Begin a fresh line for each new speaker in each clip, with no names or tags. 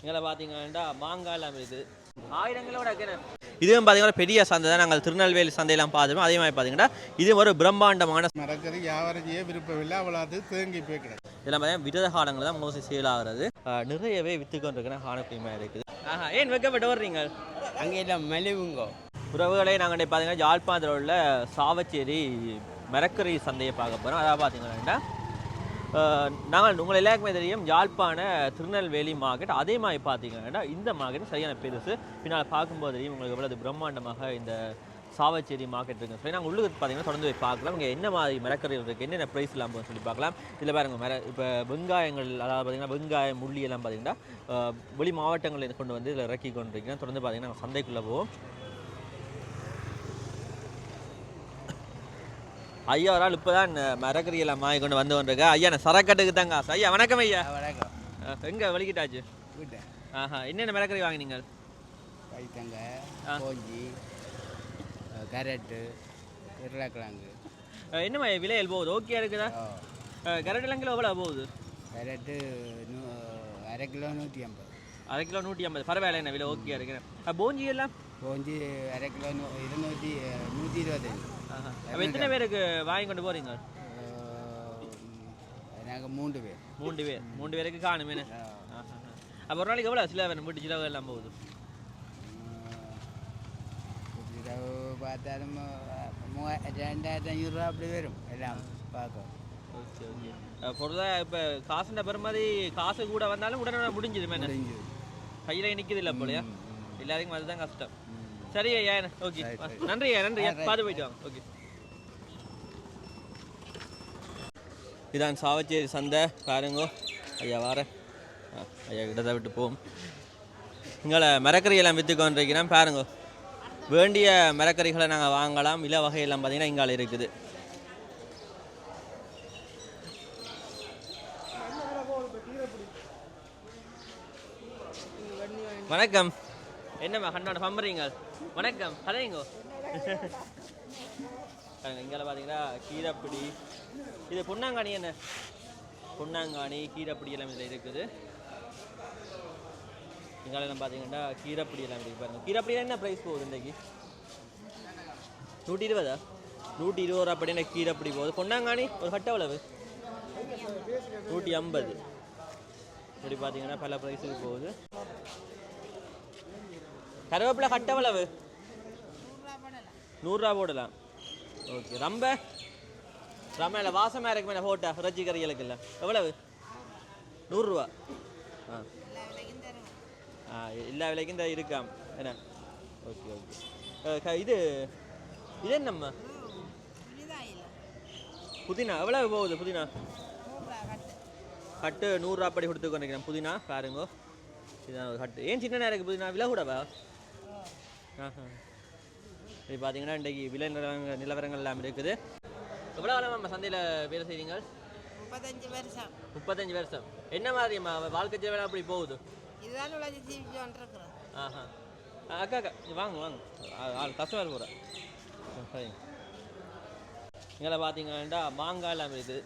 இங்கே பார்த்தீங்கன்னா மாங்காய் எல்லாம் இருக்குது. ஆயிரங்களோட இதுவும் பார்த்தீங்கன்னா பெரிய சந்தை தான். நாங்கள் திருநெல்வேலி சந்தையெல்லாம் பார்த்துருவோம் அதே மாதிரி பார்த்தீங்கன்னா இது ஒரு பிரம்மாண்டமான
மரக்கறி வியாபாரம் செய்ய விருப்பமில்லை அவ்வளோ அது தேங்கி போய் கிடக்கு.
இதெல்லாம் பார்த்தீங்கன்னா விரத காலங்கள் தான் மோஸ்ட்லி சேல் ஆகிறது. நிறையவே விற்று கொண்டிருக்கிற காணக்கூடியமாக இருக்குது. ஆஹா ஏன் வைக்கப்பட்டு வர்றீங்க
அங்கே எல்லாம் மெலிவுங்கோ.
உறவுகளே நாங்கள் பார்த்தீங்கன்னா யாழ்ப்பாணத்தில் உள்ள சாவச்சேரி மரக்கறி சந்தையை பார்க்க போகிறோம். அதாவது பார்த்தீங்கன்னா நாங்கள் உங்கள் எல்லாருக்குமே தெரியும் யாழ்ப்பாண திருநெல்வேலி மார்க்கெட். அதே மாதிரி பார்த்தீங்கன்னா இந்த மார்க்கெட் சரியான பெருசு பின்னால் பார்க்கும்போது தெரியும் உங்களுக்கு எவ்வளவு பிரம்மாண்டமாக இந்த சாவச்சேரி மார்க்கெட் இருக்குது சொல்லி நாங்கள் உள்ளுக்கு பார்த்தீங்கன்னா தொடர்ந்து போய் பார்க்கலாம். இங்கே என்ன மாதிரி மரக்கறிகள் இருக்குது என்னென்ன ப்ரைஸ் எல்லாம் சொல்லி பார்க்கலாம். இதில் பாருங்க மர இப்போ வெங்காயங்கள் அதாவது பார்த்தீங்கன்னா வெங்காயம் முள்ளி எல்லாம் பார்த்தீங்கன்னா வெளி மாவட்டங்களில் கொண்டு வந்து இதில் இறக்கி கொண்டிருக்கீங்கன்னா தொடர்ந்து பார்த்தீங்கன்னா நாங்கள் சந்தைக்குள்ளே போவோம். ஐயா ஒரு ஆள் இப்போ தான் மரக்கறி எல்லாம் வாங்கி கொண்டு வந்து கொண்டிருக்க. ஐயா நான் சரக்கட்டுக்கு தாங்க ஆசை. ஐயா வணக்கம் ஐயா.
வணக்கம்.
எங்க வலிக்கிட்டாச்சு
வீட்டை.
ஆஹா என்னென்ன மரக்கறி வாங்கினீங்க
கைத்தங்க
ஆ.
கோஞ்சி கரட்டு உருளைக்கிழங்கு.
அஹ், என்ன மாதிரி விலையில் போகுது? ஓகே இருக்குதா? கரெக்ட் கிலோ எவ்வளோ போகுது?
கரட்டு நூ அரை கிலோ நூற்றி ஐம்பது.
அரை கிலோ நூற்றி ஐம்பது. பரவாயில்ல என்ன விலை ஓகே இருக்கு போஞ்சி எல்லாம்?
கோஞ்சி அரை கிலோ இருநூற்றி நூற்றி இருபத்தஞ்சு
ஆஹா அப்போ எத்தனை பேருக்கு வாங்கி கொண்டு போறீங்க?
நாங்கள் மூன்று பேர்.
மூன்று பேர். மூன்று பேருக்கு காணுமே அப்போ ஒரு நாளைக்கு எவ்வளோ சில வேணும் வீட்டு சிலவு எல்லாம் போகுது.
இரவு பார்த்தாலும் ரெண்டாயிரத்தி ஐநூறுரூவா அப்படி வரும். எல்லாம் பார்க்க.
Okay okay. பொருளாக இப்போ காசுன்ற பெருமாதி காசு கூட வந்தாலும் உடனே என்ன?
முடிஞ்சது.
கையில் நிற்கிது இல்லை போலையா எல்லாருக்கும் அதுதான் கஷ்டம். சரி ஐயா ஓகே. நன்றி ஐயா நன்றி. பார்த்து போயிட்டு வாங்க. ஓகே. இதான் சாவச்சேரி சந்தை. பாருங்கோ. ஐயா வாரேன் ஆ, ஐயா இடத்தை விட்டு போவோம். இங்கே மரக்கறி எல்லாம் விற்று கொண்டிருக்கிறேன். பாருங்கோ. வேண்டிய மரக்கறிகளை நாங்கள் வாங்கலாம். விலை வகையெல்லாம் பார்த்தீங்கன்னா இங்கால இருக்குது. வணக்கம். என்னம்மா கண்ணோட பம்புறீங்க வணக்கம் கலைங்கோ இங்கே பார்த்தீங்கன்னா கீரைப்பிடி. இது பொன்னாங்கானி என்ன? பொன்னாங்கானி கீரைப்பிடி எல்லாம் இதில் இருக்குது. இங்காலம் பார்த்தீங்கன்னா கீரைப்பிடி எல்லாம் இருக்குது பாருங்கள் கீரைப்பிடியில் என்ன ப்ரைஸ் போகுது இன்றைக்கு? நூற்றி இருபதா? நூற்றி இருபது ரூபா அப்படின்னா கீரைப்பிடி போகுது? பொன்னாங்கானி ஒரு கட்ட அளவு. நூற்றி ஐம்பது. இப்படி பார்த்தீங்கன்னா பல ப்ரைஸுக்கு போகுது. கருவேப்பிலை கட்ட எவ்வளவு? நூறுரூவா போடலாம். ஓகே ரொம்ப? ரொம்ப இல்லை வாசமாக இருக்கு மேலே போட்டா இறைச்சி கறிகளுக்கு இல்லை எவ்வளவு? நூறுரூவா. ஆ. ஆ எல்லா விலைக்கும் இந்த இருக்காம் என்ன? Okay okay. இது இது என்னம்மா? புதினா எவ்வளவு போகுது புதினா? கட்டு. நூறுரூவா படி கொடுத்து கொண்டிருக்கிறேன் புதினா பாருங்கோ. இதுதான் ஒரு கட்டு. ஏன் சின்ன நேரம் புதினா? விலை கூடவா? இது பார்த்தீங்கன்னா இன்றைக்கு விலை நிலவரங்க நிலவரங்கள் எல்லாம் இருக்குது. எவ்வளோ காலம் நம்ம சந்தையில் வேலை செய்றீங்க?
முப்பத்தஞ்சு வருஷம்.
முப்பத்தஞ்சு வருஷம். என்ன மாதிரி வாழ்க்கை ஜீவனம் அப்படி போகுது?
இதுதான் உலக
ஆஹா. ஆ, அக்கா அக்கா வாங்க வாங்க. ஆள் கஸ்டமர் போகிறேன் சரிங்க இங்கே பார்த்தீங்கன்னா மாங்காய் எல்லாம் இருக்குது.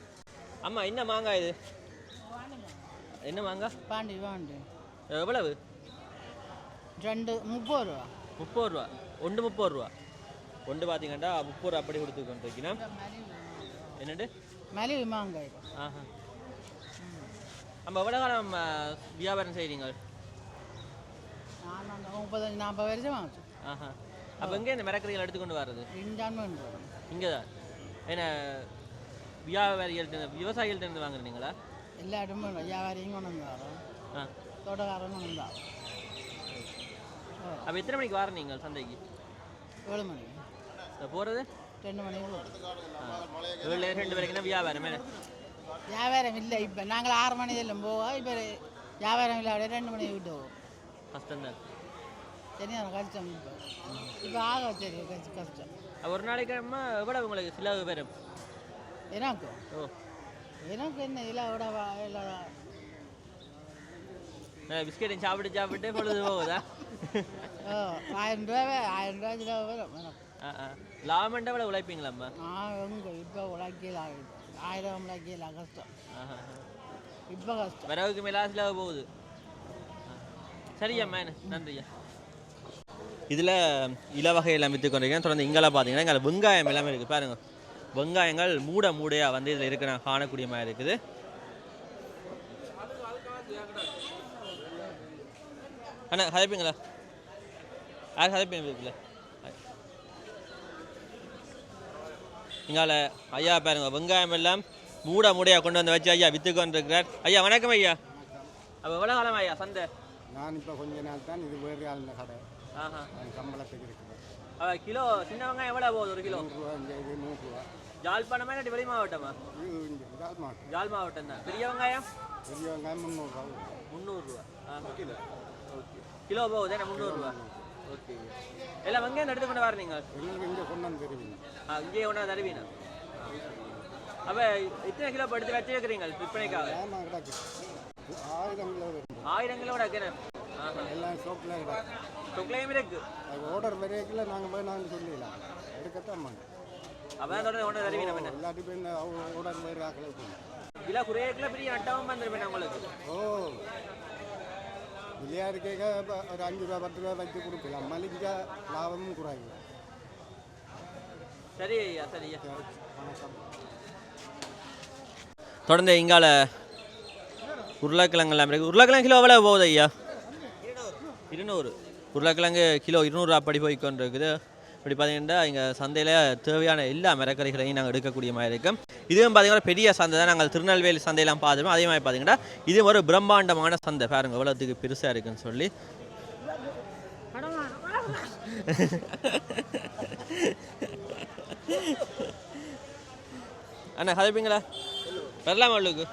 அம்மா என்ன மாங்காய் இது? என்ன மாங்காய்?
பாண்டி பாண்டி.
எவ்வளவு?
ரெண்டு முப்பது ரூபா.
முப்பது ரூபா. ஒன்று முப்பது ரூபா. ஒன்று பார்த்தீங்கன்னா முப்பது ரூபா அப்படி கொடுத்து என்னண்டு
மலிவு மாங்காய்
ஆஹா. நம்ம எவ்வளோ காலம் வியாபாரம் செய்கிறீங்க
முப்பத்தஞ்சு நாற்பது வருஷம் ஆச்சு.
ஆஹா. அப்போ எங்கே இந்த மிரக்கறிகள் எடுத்துக்கொண்டு வர்றது? இங்கே தான். என்ன வியாபாரிகள்ட்ட விவசாயிகள்ட்ட இருந்து வாங்குறீங்களா?
எல்லா இடமும் வியாபாரியும் கொண்டு வந்தாரோம்
ஆ.
தோட்டக்காரன் கொண்டு வந்தாரோம்
அப்போ எத்தனை மணிக்கு வர நீங்கள் சந்தைக்கு?
ஏழு மணிக்கு
போகிறது
ரெண்டு போகிறோம்
ஏழு ரெண்டு வரைக்கும் வியாபாரம்?
வியாபாரம் இல்லை இப்போ. நாங்கள் ஆறு மணி எல்லாம் போவோம் இப்போ வியாபாரம் இல்லை அப்படியே ரெண்டு மணிக்கு விட்டு போவோம்.
கஷ்டம்தான்.
சரியான கஷ்டம் இப்போ. இப்போ ஆக சரி கஷ்டம்
ஒரு நாளைக்கு எவ்வளோ உங்களுக்கு செலவு வரும்
எனக்கு? எனக்கு என்ன இல்லை விட இல்லை
நான் பிஸ்கெட்டையும் சாப்பிட்டு சாப்பிட்டு பொழுது போகுதா
ஓ ஆயிரம் ரூபாவே ஆயிரம் ரூபா கிலோ வரும் எனக்கு
ஆ ஆ லாபம்ண்டா எவ்வளோ உழைப்பீங்களாம்மா
நான் எங்கே இப்போ உழைக்கல ஆயிரம் உழைக்கல கஷ்டம்
ஆஹா
இப்போ கஷ்டம்
வரவுக்கு மேலே செலவு போகுது சரியா மேன் நன்றியா இதில் இலவகை எல்லாம் விற்று கொண்டிருக்கேன் தொடர்ந்து இங்கெல்லாம் பார்த்தீங்கன்னா இங்கே வெங்காயம் எல்லாமே இருக்குது பாருங்க வெங்காயங்கள் மூட மூடையாக வந்து இதில் இருக்கிற காணக்கூடிய மாதிரி இருக்குது அண்ணா கதைப்பீங்களா யார் கதைப்பீங்க இருக்குல்ல இங்கால ஐயா பாருங்க வெங்காயம் எல்லாம் மூட மூடையாக கொண்டு வந்து வச்சு ஐயா விற்று கொண்டிருக்கிறார் ஐயா வணக்கம் ஐயா அப்போ எவ்வளோ காலம் ஐயா சந்தை
நான் இப்போ கொஞ்ச நாள் தான் இது வேறு ஆள் கடை
ஆஹா
சம்பளத்துக்கு இருக்குது
கிலோ சின்ன வெங்காயம் எவ்வளோ போகுது ஒரு கிலோ
இது நூறுரூவா
ஜாழ்ப்பாணமா இல்லாட்டி வெளி மாவட்டமா ஜாழ் மாவட்டம் தான் பெரிய வெங்காயம்
பெரிய வெங்காயம் முந்நூறுரூவா
முந்நூறுரூவா கிலோ ஓகே கிலோ போகுது என்ன முந்நூறுரூவா ஓகே எல்லாம் வெங்காயம் எடுத்து கொண்டு வர நீங்கள்
இங்கே கொண்டு வந்து தருவீங்க.
ஆ இங்கேயே கொண்டு வந்து தருவீனா அப்போ இத்தனை கிலோ எடுத்து வச்சு வைக்கிறீங்க விற்பனைக்காக
ஆயிரம் கிலோ
ஆயிரம் கிலோ ஆஹா.
எல்லாம் ஷோப்பில் கிடக்கு.
சொக்கலையும் இருக்கு.
ஆர்டர் வரைக்கில் நாங்கள் வேணாம்னு சொல்லிடலாம். எடுக்கத்தான்
அப்போ தான் தொடர்ந்து கொண்டு தருவீங்க என்ன?
எல்லாத்தையும் போய் ஆர்டர் வேறு ஆக்கலை
கிலோ குறைய கிலோ பெரிய நட்டமும் வந்துருப்பேன் உங்களுக்கு?
ஓ. விளையாடுக்க ஒரு அஞ்சு ரூபா பத்து ரூபா வச்சு கொடுக்கலாம் மலிஞ்சா லாபமும் குறையும்
சரி ஐயா சரி ஐயா
வணக்கம்
தொடர்ந்து இங்கால உருளைக்கிழங்கு எல்லாம் இருக்கு உருளைக்கிழங்கு கிலோ எவ்வளோ போகுது ஐயா இருநூறு உருளைக்கிழங்கு கிலோ இருநூறு அப்படி போய் கொண்டு இருக்குது இப்படி பார்த்தீங்கன்னா இங்கே சந்தையில் தேவையான எல்லா மரக்கறிகளையும் நாங்கள் எடுக்கக்கூடிய மாதிரி இருக்கும் இதுவும் பார்த்தீங்கன்னா பெரிய சந்தை தான். நாங்கள் திருநெல்வேலி சந்தையெல்லாம் பார்த்துருவோம் அதே மாதிரி பார்த்தீங்கன்னா இது ஒரு பிரம்மாண்டமான சந்தை. பாருங்க எவ்வளோத்துக்கு பெருசாக இருக்குன்னு சொல்லி. அண்ணா கதைப்பீங்களா? வரலாமா உள்ளுக்கு?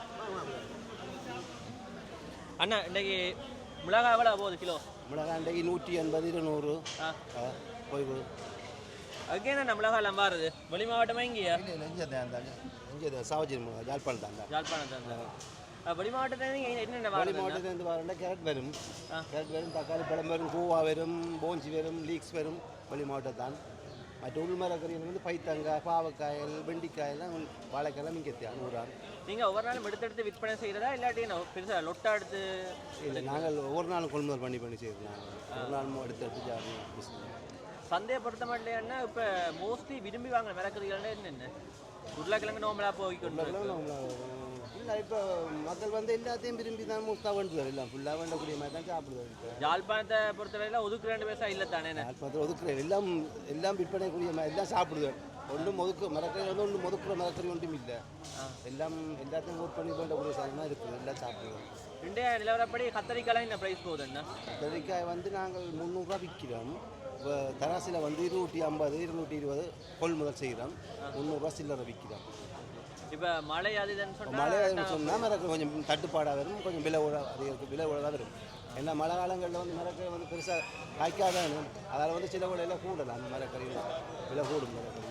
அண்ணா இன்னைக்கு மிளகாய் எவ்வளோ போகுது கிலோ?
மிளகாண்டைக்கு நூற்றி எண்பது இருநூறு. போய் போய்
அங்கேயே நான் மிளகாய் எல்லாம் பாருது? வெளி மாவட்டமா இங்கேயா
இங்கே தான் சாவஜி ஜாழ்ப்பாணம் தான்
யாழ்ப்பாணம் தான் வெளி மாவட்டத்தில் என்னென்ன வாங்க
மாவட்டத்துலேருந்து வரேன்டா கேரட் வரும். கேரட் வரும் தக்காளி பழம் வரும் கூவா வரும் போஞ்சி வரும் லீக்ஸ் வரும். வழி மாவட்டத்தான் மற்ற உள்மரக்கறியில் வந்து பைத்தங்காய் பாவக்காயல் வெண்டிக்காயெல்லாம் வாழைக்காயெல்லாம் இங்கே நூறான்
நீங்கள் ஒவ்வொரு நாளும் எடுத்து விற்பனை செய்கிறதா இல்லாட்டி என்ன பெருசாக லொட்டா எடுத்து
இல்லை நாங்கள் ஒவ்வொரு நாளும் கொள்முதல் பண்ணி பண்ணி செய்கிறோம் நாங்கள். ஒரு நாள் எடுத்து எடுத்து.
சந்தையை பொறுத்த மாட்டேன்னா இப்போ மோஸ்ட்லி விரும்பி வாங்குற மிளக்கறிகள் என்னென்ன உருளைக்கிழங்கு நோம்பலாக போய் கொண்டு
இல்லை இப்போ மக்கள் வந்து எல்லாத்தையும் விரும்பி தான் மூஸ்தாக வேண்டுவார் எல்லாம் ஃபுல்லாக வேண்டக்கூடிய மாதிரி தான் சாப்பிடுவார். இப்போ
யாழ்ப்பாணத்தை பொறுத்தவரையில் ஒதுக்கு ரெண்டு பேசா இல்லை தானே
நாற்பது ஒதுக்குறேன் எல்லாம் எல்லாம் விற்பனைக்குரிய ம- எல்லாம் சாப்பிடுவேன் ஒன்றும் ஒதுக்கு மரக்கறி வந்து ஒன்றும் ஒதுக்குற மரக்கறி ஒன்றும் இல்லை. எல்லாம் எல்லாத்தையும் ஒர்க் பண்ணி வேண்டக்கூடிய சாதனம் இருக்குது. எல்லாம் சாப்பிடுவோம்
இன்றைய நிலவரப்படி கத்தரிக்காய்லாம் என்ன ப்ரைஸ் போகுதுண்ணா
கத்திரிக்காய் வந்து நாங்கள் முந்நூறுரூவா விற்கிறோம் இப்போ தராசில் வந்து இருநூற்றி ஐம்பது இருநூற்றி இருபது கொள்முதல் செய்கிறோம் முந்நூறுரூவா சில்லறை விற்கிறோம்
இப்போ மழை அது இதுன்னு
மழை
சொன்னால்
சொன்னால் மரக்கறி கொஞ்சம் தட்டுப்பாடாக வரும் கொஞ்சம் விலை உழ அதிகம் விலை உழவாக வரும். ஏன்னா மழை காலங்களில் வந்து மரக்கறி வந்து பெருசாக காய்க்காதான் அதால் வந்து சில விலையில கூடலாம் அந்த மரக்கறி விலை கூடும் மரக்கறி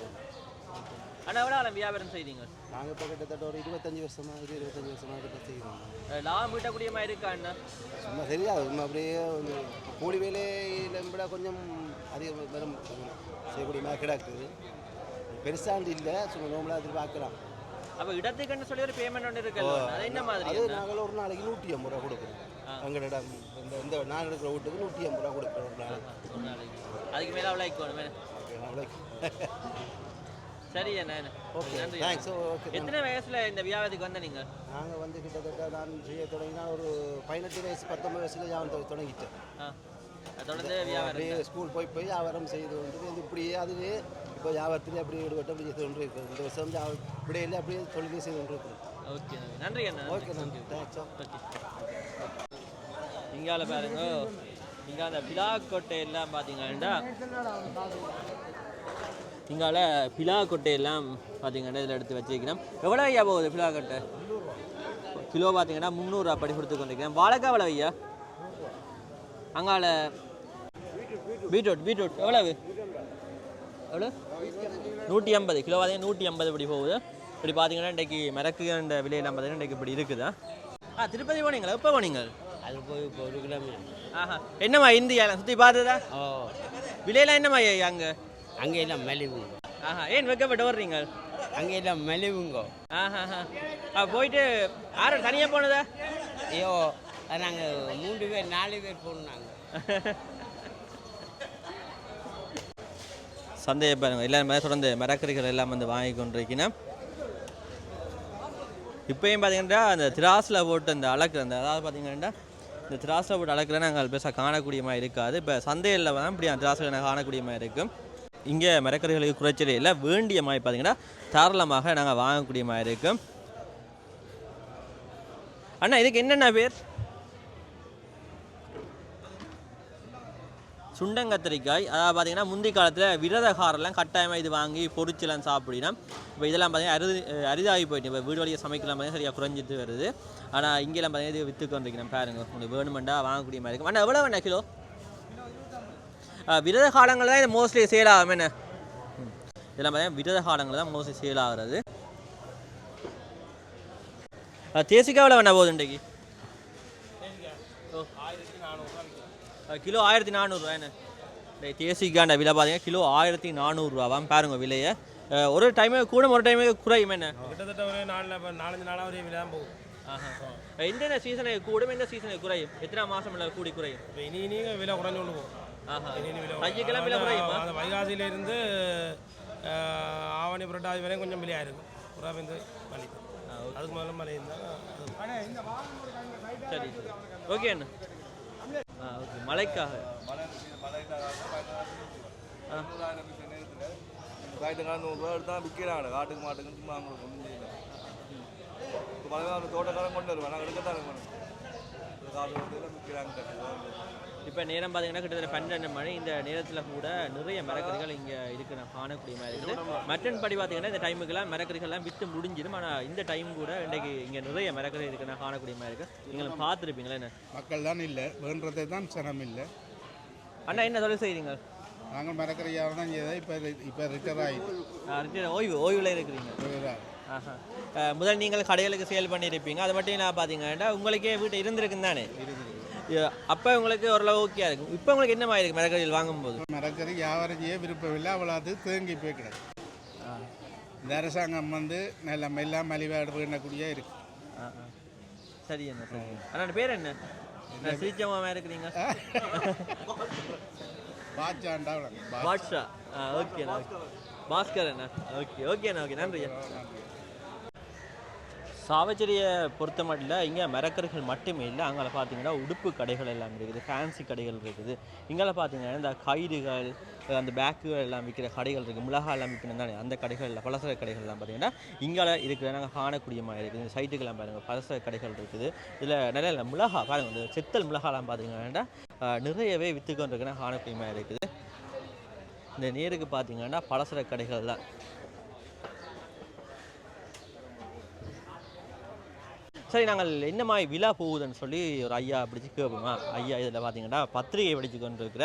ஆனால் எவ்வளோ காலம் வியாபாரம் செய்றீங்க
நாங்கள் இப்போ கிட்டத்தட்ட ஒரு இருபத்தஞ்சி வருஷமா இது இருபத்தஞ்சி வருஷமா கிட்ட செய்கிறோம்.
லாபம் மாதிரி இருக்கா அண்ணா
சும்மா தெரியாது அப்படியே கூலி வேலையில விட கொஞ்சம் கொஞ்சம் செய்யக்கூடிய மாதிரி கிடக்கு. பெருசாண்டு இல்லை. சும்மா நோம்பலாக திருப்பி பார்க்கலாம்
அப்போ இடத்துக்குன்னு சொல்லி ஒரு பேமெண்ட் ஒன்று இருக்குல்ல அது என்ன மாதிரி
அது? நாங்கள் ஒரு நாளைக்கு நூற்றி ஐம்பது ரூபா கொடுக்குறோம். எங்களோட இந்த இந்த நான் எடுக்கிற வீட்டுக்கு நூற்றி ஐம்பது ரூபா கொடுக்குறோம் ஒரு நாளைக்கு.
ஒரு நாளைக்கு. அதுக்கு மேலே அவ்வளோ ஆயிக்கோணுமே
அவ்வளோக்கு
சரி அண்ணா
ஓகே.
நன்றி
தேங்க்ஸ் ஓகே.
எத்தனை வயசுல இந்த வியாபாரத்துக்கு வந்த நீங்க?
நாங்கள் வந்து கிட்டத்தட்ட நான் செய்ய தொடங்கினா ஒரு பதினெட்டு வயசு பத்தொம்பது வயசுல வியாபாரம் தொடங்கிட்டேன்.
தொடர்ந்து
அப்படியே ஸ்கூல் போய் போய் வியாபாரம் செய்து வந்து இப்படியே அதுவே இப்போ வியாபாரத்திலே அப்படியே ஈடுபட்டு அப்படி செய்து கொண்டு இருக்கிறோம் இந்த வருஷம் இல்லை அப்படியே தொழிலே செய்து கொண்டு இருக்கிறோம்
ஓகே. நன்றி அண்ணா
ஓகே நன்றி. தேங்க்ஸ்
இங்கால பாருங்க. இங்கே அந்த பிலாக்கொட்டை எல்லாம் பார்த்தீங்கன்னா இங்கால பிலாக்கொட்டை எல்லாம் பார்த்தீங்கன்னா இதில் எடுத்து வச்சிருக்கிறோம். எவ்வளோ ஐயா போகுது பிலாக்கொட்டை? கிலோ பார்த்தீங்கன்னா முந்நூறுரூவா படி கொடுத்து கொண்டிருக்கிறேன் வாழைக்காய் எவ்வளோ ஐயா? அங்கால பீட்ரூட் பீட்ரூட். எவ்வளவு? எவ்வளோ நூற்றி ஐம்பது. கிலோ பார்த்தீங்கன்னா நூற்றி ஐம்பது இப்படி போகுது. இப்படி பார்த்தீங்கன்னா இன்றைக்கி அந்த விலையெல்லாம் பார்த்தீங்கன்னா இன்றைக்கி இப்படி இருக்குதா? ஆ திருப்பதி போனீங்களா? எப்போ போனீங்க?
அது போய் இப்போ ஒரு கிலோமீட்டர்.
ஆஹா. என்னம்மா இந்தியாவில் சுற்றி பார்த்ததா?
ஓ.
விலையெல்லாம் என்னம்மா அங்கே?
அங்கே எல்லாம் மெலிவுங்க.
ஆஹா. ஏன் வைக்கப்பட்டு வர்றீங்க
அங்கே எல்லாம் மெலிவுங்க.
ஆஹா ஆ போயிட்டு யாரும் தனியாக போனதா?
ஐயோ. அது நாங்கள் மூன்று பேர் நாலு பேர் போகணும் நாங்கள்
சந்தையை எல்லாருமே தொடர்ந்து மரக்கறிகள் எல்லாம் வந்து வாங்கி கொண்டிருக்கணும் இப்பயும் பார்த்தீங்கன்னா அந்த திராஸில் போட்டு அந்த அளக்குற அந்த அதாவது பார்த்தீங்கன்னா இந்த திராஸில் போட்டு அளக்குற நாங்கள் பெருசாக காணக்கூடிய மாதிரி இருக்காது. இப்போ சந்தையில் தான் இப்படி அந்த திராஸில் நாங்கள் காணக்கூடிய மாதிரி இருக்கும் இங்கே மரக்கறிகளுக்கு குறைச்சல் இல்லை வேண்டிய மாதிரி பார்த்தீங்கன்னா தாராளமாக நாங்கள் வாங்கக்கூடிய மாதிரி இருக்கும் அண்ணா இதுக்கு என்னென்ன பேர்? சுண்டங்கத்திரிக்காய் அதாவது பார்த்தீங்கன்னா முந்தி காலத்தில் விரதகாரெல்லாம் கட்டாயமாக இது வாங்கி பொரிச்செல்லாம் சாப்பிடினா இப்போ இதெல்லாம் பார்த்தீங்கன்னா அரிது அரிதாகி போயிட்டு இப்போ வீடு வழியாக சமைக்கலாம் பார்த்தீங்கன்னா சரியாக குறைஞ்சிட்டு வருது. ஆனால் இங்கெல்லாம் பார்த்தீங்கன்னா இது விற்றுக்கு வந்திருக்கிறேன் பாருங்க. உங்களுக்கு வேணுமெண்டா வாங்கக்கூடிய மாதிரி இருக்கும் ஆனால் எவ்வளோ வேணா கிலோ? விரத காலங்கள் தான் இது மோஸ்ட்லி சேல் ஆகும். என்ன? இதெல்லாம் பார்த்தீங்கன்னா விரத காலங்கள் தான் மோஸ்ட்லி சேல் ஆகுறது. தேசிக்காவில் எவ்வளோ வேணா போகுது இன்றைக்கு? கிலோ ஆயிரத்தி நானூறுரூவா என்ன? இந்த தேசிக்காண்ட விலை பார்த்தீங்கன்னா கிலோ ஆயிரத்தி நானூறுரூவாவாம் பாருங்க விலையை. ஒரு டைமே கூட ஒரு டைமே குறையும் என்ன?
கிட்டத்தட்ட ஒரு நாலு நாலஞ்சு நாளாக ஒரு விலை தான் போகும்.
எந்தெந்த சீசனுக்கு கூடும் எந்த சீசனுக்கு குறையும்? எத்தனை மாதம் இல்லை கூடி குறையும்?
இனி இனி விலை குறைஞ்சு கொண்டு போகும்.
தையக்கெல்லாம் விலை குறையுமா?
அந்த வைகாசியிலேருந்து ஆவணி புரட்டாதி வரையும் கொஞ்சம் விலையாக இருக்கும். புறா வந்து மழை அதுக்கு முதல்ல மழை இருந்தால்
சரி. ஓகே அண்ணா. ஆ ஓகே. மழைக்காக. ஆ.
ஆயிரத்தி நூறுரூவா எடுத்தா விற்கிறாங்க காட்டுக்கு மாட்டுக்கு சும்மா அவங்களுக்கு ஒன்றும் செய்யல இப்போ மழை தோட்டக்காரன் கொண்டு வருவேன். நாங்கள் எடுக்கத்தானே வேணும் காடு வந்து விற்கிறாங்க கட்டுவாங்க
இப்போ நேரம் பார்த்தீங்கன்னா கிட்டத்தட்ட பன்னெண்டு மணி. இந்த நேரத்தில் கூட நிறைய மரக்கறிகள் இங்கே இருக்கு நான் காணக்கூடிய மாதிரி இருக்குது. மற்றன்படி பார்த்தீங்கன்னா இந்த டைமுக்கெல்லாம் மரக்கறிகள்லாம் விற்று முடிஞ்சிடும். ஆனால் இந்த டைம் கூட இன்றைக்கு இங்கே நிறைய மரக்கறி இருக்கு நான் காணக்கூடிய மாதிரி இருக்குது நீங்களும் பார்த்துருப்பீங்களா என்ன?
மக்கள் தான் இல்லை. வேண்டதே தான் சிரமம் இல்லை.
அண்ணா என்ன தொழில் செய்கிறீங்க
நாங்கள் மரக்கறியாக தான் இப்போ இப்போ ரிட்டர் ஆகிட்டு
ஓய்வு ஓய்வில் இருக்கிறீங்க. முதல் நீங்கள் கடைகளுக்கு சேல் பண்ணியிருப்பீங்க. அதை மட்டும் நான் பார்த்தீங்கன்னா உங்களுக்கே வீட்டு இருந்திருக்குன்னு தானே? அப்போ உங்களுக்கு ஓரளவு ஓகே இருக்கும். இப்போ உங்களுக்கு என்ன மாதிரி இருக்கு மரக்கறிகள் வாங்கும்போது?
மரக்கறி வியாபாரம் செய்ய விருப்பமில்லை. அவ்வளோ அது தேங்கி போய் கிடக்கு. இந்த அரசாங்கம் வந்து நல்ல எல்லாம் மலிவாடு பண்ணக்கூடிய இருக்கு.
சரி என்ன சரி. அண்ணா பேர் என்ன? சிரிச்சமாக இருக்கிறீங்க?
பாச்சாண்டா விளங்கு. பா-
பாட்ஷா ஓகேண்ணா ஓகே பாஸ்கர் அண்ணா. ஓகே ஓகேண்ணா ஓகே. நன்றியா சாவச்சேரியை பொறுத்த மட்டும் இங்கே மரக்கர்கள் மட்டுமே இல்லை அங்கே பார்த்தீங்கன்னா உடுப்பு கடைகள் எல்லாம் இருக்குது ஃபேன்சி கடைகள் இருக்குது. இங்கே பார்த்தீங்கன்னா இந்த கயிறுகள் அந்த பேக்குகள் எல்லாம் விற்கிற கடைகள் இருக்குது மிளகா எல்லாம் விற்கணும் தானே அந்த கடைகளில் பலசர கடைகள்லாம் பார்த்தீங்கன்னா இங்கே இருக்கிற நாங்கள் காணக்கூடிய மாதிரி இருக்குது. இந்த சைட்டுக்கெல்லாம் பாருங்கள் பலசர கடைகள் இருக்குது. இதில் நிறைய இல்லை மிளகா பாருங்கள் இந்த செத்தல் மிளகாலாம் பார்த்தீங்கன்னா நிறையவே விற்றுக்கொண்டிருக்குன்னா காணக்கூடிய மாதிரி இருக்குது. இந்த நேருக்கு பார்த்தீங்கன்னா பலசர கடைகள் தான். சரி நாங்கள் என்ன மாதிரி விழா போகுதுன்னு சொல்லி ஒரு ஐயா பிடிச்சி கேட்போமா? ஐயா இதில் பார்த்தீங்கன்னா பத்திரிகை கொண்டு இருக்கிற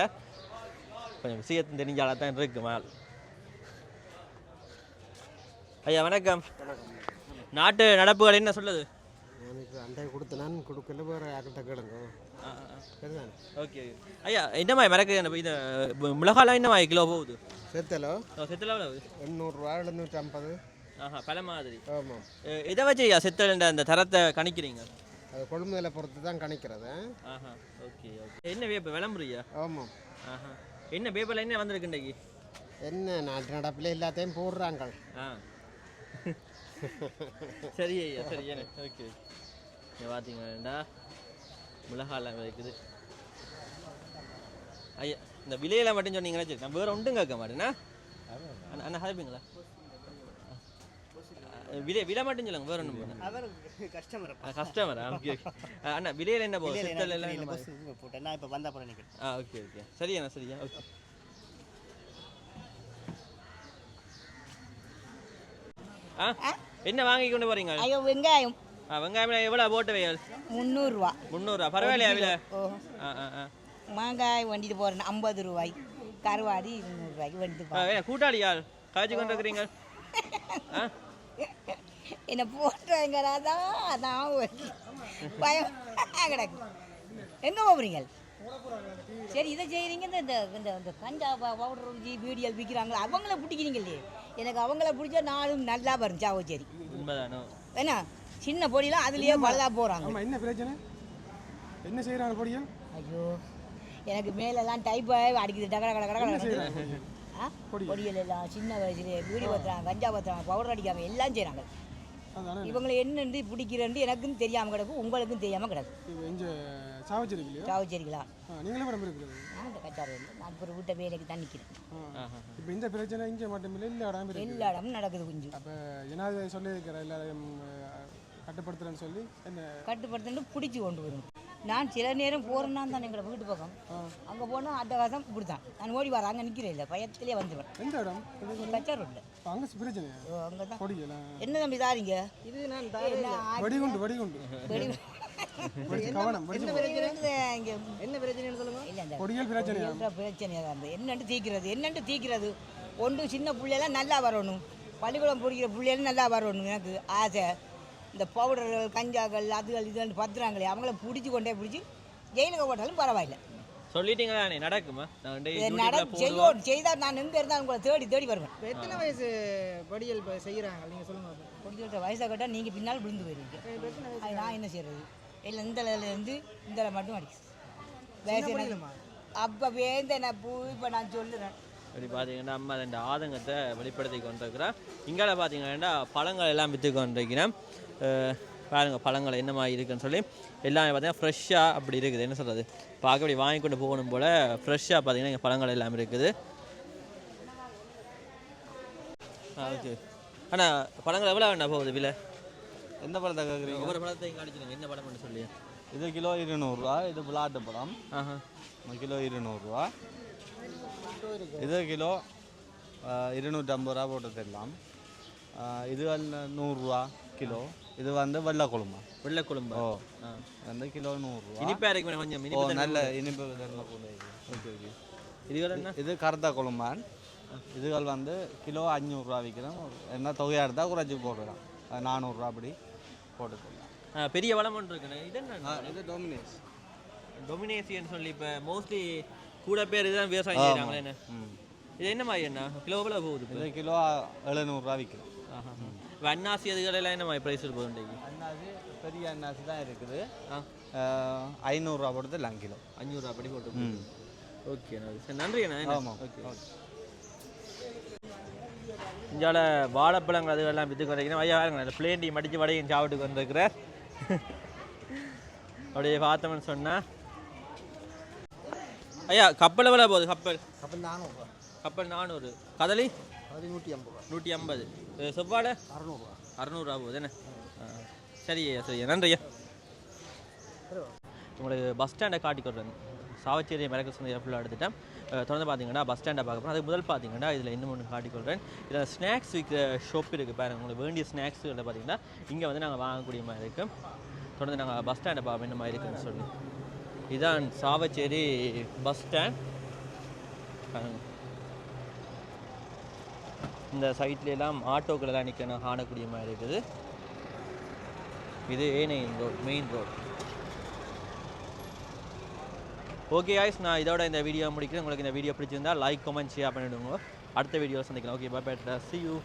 கொஞ்சம் விஷயத்தின் தெரிஞ்சால தான் இருக்குமா? ஐயா வணக்கம். நாட்டு நடப்புகள் என்ன சொல்லுது?
அண்டை கொடுத்து நான் கொடுக்கல வேறு யார்கிட்ட கேளுங்க. சரிதானே?
ஓகே ஐயா என்ன மாதிரி மறக்க இந்த மிளகாலாம் என்ன மாதிரி கிலோ போகுது?
செத்தலோ?
செத்தில்
எண்ணூறுரூவா எழுநூற்றி ஐம்பது.
ஆஹா பல மாதிரி.
ஆமாம்
எதை வச்சு செத்தல் அந்த தரத்தை கணிக்கிறீங்க?
அது கொள்முதலை பொறுத்து தான் கணிக்கிறது.
ஆஹா ஓகே ஓகே. என்ன வேப்பு விளம்புறியா
ஆமாம்
ஆஹா. என்ன பேப்பரில் என்ன வந்திருக்கு இன்றைக்கு?
என்ன நாட்டு நடப்பில் எல்லாத்தையும் போடுறாங்க.
ஆ. சரி ஐயா சரி என்ன? ஓகே. இங்கே பார்த்தீங்கன்னா மிளகாலாம் இருக்குது ஐயா இந்த விலையில மட்டும் சொன்னீங்கன்னா சரி. நான் வேற ஒன்றும் கேட்க மாட்டேன்னா அண்ணா ஹாப்பிங்களா விலை விலை மட்டும் சொல்லுங்க வேற ஒன்றும்
அவர் கஸ்டமர்
கஸ்டமரா ஓகே அண்ணா விலையில என்ன போகுது சித்தல் எல்லாம்?
போட்டேன். நான் இப்போ வந்த அப்புறம்
ஆ ஓகே ஓகே சரியாண்ணா சரியா? ஓகே ஆ என்ன வாங்கி கொண்டு போறீங்க?
ஐயோ வெங்காயம்.
ஆ வெங்காயம் எவ்வளோ போட்டு வையல்?
முந்நூறுரூவா
முந்நூறுரூவா பரவாயில்லையா விலை? ஆ ஆ ஆ.
மாங்காய் வண்டிட்டு போகிறேன் ஐம்பது ரூபாய். கருவாடி இருநூறுவாய்க்கு வண்டிட்டு போகிறேன்
கூட்டாளியால்? காய்ச்சி கொண்டு இருக்கிறீங்க ஆ?
என்னை போட்டுறேங்கிறாதான் நான் ஒரு பயம். கிடக்கு. எங்கே போகிறீங்க சரி இதை செய்கிறீங்க இந்த இந்த இந்த இந்த கஞ்சா பவுடர் ஜி பீடியல் விற்கிறாங்களா? அவங்கள பிடிக்கிறீங்க இல்லையே? எனக்கு அவங்கள பிடிச்சா நானும் நல்லா வரும் சாவச்சேரி
உண்மைதானோ?
என்ன? சின்ன பொடியெல்லாம் அதுலேயே பலதா போகிறாங்க
என்ன பிரச்சனை?
என்ன செய்கிறாங்க பொடியல்
ஐயோ எனக்கு மேலெல்லாம் டைப் அடிக்குது. டகட கட கட கட பொடியல் எல்லாம் சின்ன வயசுல வீடு பத்துறாங்க கஞ்சா பத்துறாங்க பவுடர் அடிக்காம எல்லாம் செய்கிறாங்க இவங்களை என்னண்டு பிடிக்கிறேன்ட்டு எனக்கும் தெரியாமல் கிடக்கும் உங்களுக்கும் தெரியாமல் கிடக்கும்.
இப்போ இங்கே சாவச்சிருக்கு இல்லையா
சாவச்சேரிங்களா
ஆ, நீங்களே படம் இருக்கிறது
நான் இந்த கச்சாரம் நான் இப்போ வீட்டை வேலைக்கு தான் நிற்கிறேன்
இப்போ இந்த பிரச்சனை இங்கே மட்டும் இல்லை எல்லா இடம் இருக்கு.
எல்லா இடமும் நடக்குது கொஞ்சம்.
அப்போ ஜனாதிபதி சொல்லியிருக்கிற எல்லாரையும் கட்டுப்படுத்துறேன்னு சொல்லி என்ன?
கட்டுப்படுத்திட்டு பிடிச்சி கொண்டு வரும். நான் சில நேரம் போகிறேன்னா தான் எங்களை வீட்டு பக்கம். அங்கே போனால் அட்டகாசம் இப்படி தான் நான் ஓடி வரேன் அங்கே நிற்கிறேன் இல்லை. பயத்திலே வந்துடுவேன்.
எந்த இடம்?
கச்சா ரோட்டில்
அங்கே பிரச்சனையா
அங்கே தான் என்ன தம்பி தாரீங்க?
இது நான்
வெடிகுண்டு வெடிகுண்டு.
என்ன பிரச்சனைன்னு சொல்லுங்க.
பிரச்சனையாக இருந்தது என்னன்ட்டு தீக்கிறது ஒன்று சின்ன பிள்ளையெல்லாம் நல்லா வரணும். பள்ளிக்கூடம் பிடிக்கிற பிள்ளைகளும் நல்லா வரணும் எனக்கு. ஆசை. இந்த பவுடர்கள் கஞ்சாக்கள் அதுகள் இதுன்னு பத்துறாங்களே அவங்கள பிடிச்சி கொண்டே பிடிச்சி ஜெயிலுக்கு போட்டாலும் பரவாயில்ல.
சொல்லிட்டீங்களா நடக்குமா?
செய்வோம் செய்தால் நான் எங்கே இருந்தாலும் உங்களை தேடி தேடி வருவேன்.
எத்தனை வயசு படியல் செய்கிறாங்க நீங்கள் சொல்லுங்க
பிடிச்சிட்ட வயசை கேட்டால் நீங்கள் பின்னால் விழுந்து போயிருவீங்க. அது நான் என்ன செய்கிறது இல்லை இந்த இருந்து இந்த மட்டும் அடிக்குது வயசு? அப்போ வேந்த நான் பூ இப்போ நான் சொல்லுறேன்.
அப்படி பார்த்தீங்கன்னா அம்மா அந்த ஆதங்கத்தை வெளிப்படுத்தி கொண்டிருக்கிறேன் இங்கால பார்த்தீங்கன்னா பழங்கள் எல்லாம் விற்று கொண்டிருக்கிறேன் அஹ் பாருங்க பழங்கள் என்ன மாதிரி இருக்குன்னு சொல்லி எல்லாமே பார்த்தீங்கன்னா ஃப்ரெஷ்ஷாக அப்படி இருக்குது. என்ன சொல்கிறது பார்க்க அப்படி வாங்கி கொண்டு போகணும் போல் ஃப்ரெஷ்ஷாக பார்த்தீங்கன்னா இங்கே பழங்கள் எல்லாம் இருக்குது. ஆ ஓகே ஆனால் பழங்கள் எவ்வளோ வேண்டாம் போகுது விலை?
எந்த பழத்தை கேட்குறீங்க
ஒவ்வொரு பழத்தையும் காணிச்சிருங்க என்ன பழம்னு சொல்லி?
இது கிலோ இருநூறுவா. இது விளாட்டு பழம். கிலோ இருநூறுவா. இது கிலோ இருநூற்றம்பது ரூபா போட்டு தரலாம். இது நூறுரூவா கிலோ. இது வந்து வெள்ளை குழம்பு
வெள்ளை குழம்பு
ஓ வந்து கிலோ நூறுரூவா
இனிப்பாக இருக்கு கொஞ்சம்
ஓ
இனிப்பு
நல்ல இனிப்பு.
ஓகே ஓகே இதுகள் என்ன
இது கருத்த குழம்பான் இதுகள் வந்து கிலோ அஞ்சூறுரூவா விற்கிறோம் என்ன தொகையாக இருந்தால் குறைச்சி போடலாம் நானூறுரூவா அப்படி போட்டு தரலாம்
ஆ, பெரிய வளம் ஒன்று இருக்குண்ணே இது என்ன
இது டொமினேஸ்
டொமினேசியன் சொல்லி இப்போ மோஸ்ட்லி கூட பேர் இதுதான் விவசாயம் செய்கிறாங்களே என்ன இது என்ன மாதிரி என்ன கிலோ எவ்வளோ போகுது
இது கிலோ எழுநூறுரூவா விற்கிறோம்
இப்போ அன்னாசி அதுகள் எல்லாம் என்ன மாதிரி ப்ரைஸ் போகுது இன்றைக்கு
அன்னாசி பெரிய அன்னாசி தான் இருக்குது. ஐநூறுரூவா போட்டு தரலாம் கிலோ
அஞ்சூறுரூவா படி போட்டு ஓகே சரி நன்றி அண்ணா
ஆமாம்.
ஓகே இந்தியாவில் வாழைப்பழங்கள் அதுவெல்லாம் விற்று குறைக்கணும் ஐயா வேறுங்க அந்த பிளேன் டீ மடித்து வடையும் சாப்பிட்டு வந்திருக்கிறார் அப்படியே பார்த்தோம்னு சொன்னா. ஐயா கப்பல் எவ்வளோ போகுது? கப்பல்.
கப்பல் நானூறுரூவா
கப்பல் நானூறு. கதலி?
அது நூற்றி ஐம்பது ரூபா.
நூற்றி ஐம்பது. செவ்வாழை?
அறநூறுவா.
அறநூறுவா போகுது என்ன சரி ஐயா சரி ஐயா. நன்றி ஐயா உங்களுக்கு பஸ் ஸ்டாண்டை காட்டி கொடுறேன் சாவச்சேரி மிளகு சந்தையை ஃபுல்லாக எடுத்துட்டேன். தொடர்ந்து பார்த்தீங்கன்னா பஸ் ஸ்டாண்டை பார்க்க போகிறோம் அதுக்கு முதல் பார்த்தீங்கன்னா இதில் இன்னும் ஒன்று காட்டிக்கொள்கிறேன் இதில் ஸ்நாக்ஸ் விற்கிற ஷாப் இருக்குது பாருங்க. உங்களுக்கு வேண்டிய ஸ்நாக்ஸுகளை பார்த்தீங்கன்னா இங்கே வந்து நாங்கள் வாங்கக்கூடிய மாதிரி இருக்கும் தொடர்ந்து நாங்கள் பஸ் ஸ்டாண்டை பார்ப்போம் என்ன மாதிரி இருக்குன்னு சொல்லி. இதான் சாவச்சேரி பஸ் ஸ்டாண்ட். இந்த சைட்ல எல்லாம் ஆட்டோக்கள் எல்லாம் நிற்கணும் காணக்கூடிய மாதிரி இருக்குது. இது ஏனையின் ரோட் மெயின் ரோட் ஓகே ஆய்ஸ் நான் இதோட இந்த வீடியோ முடிக்கிறேன். உங்களுக்கு இந்த வீடியோ பிடிச்சிருந்தா லைக் கமெண்ட் ஷேர் பண்ணிவிடுங்க அடுத்த வீடியோவில் சந்திக்கலாம். ஓகே பை பேட்டா சி யூ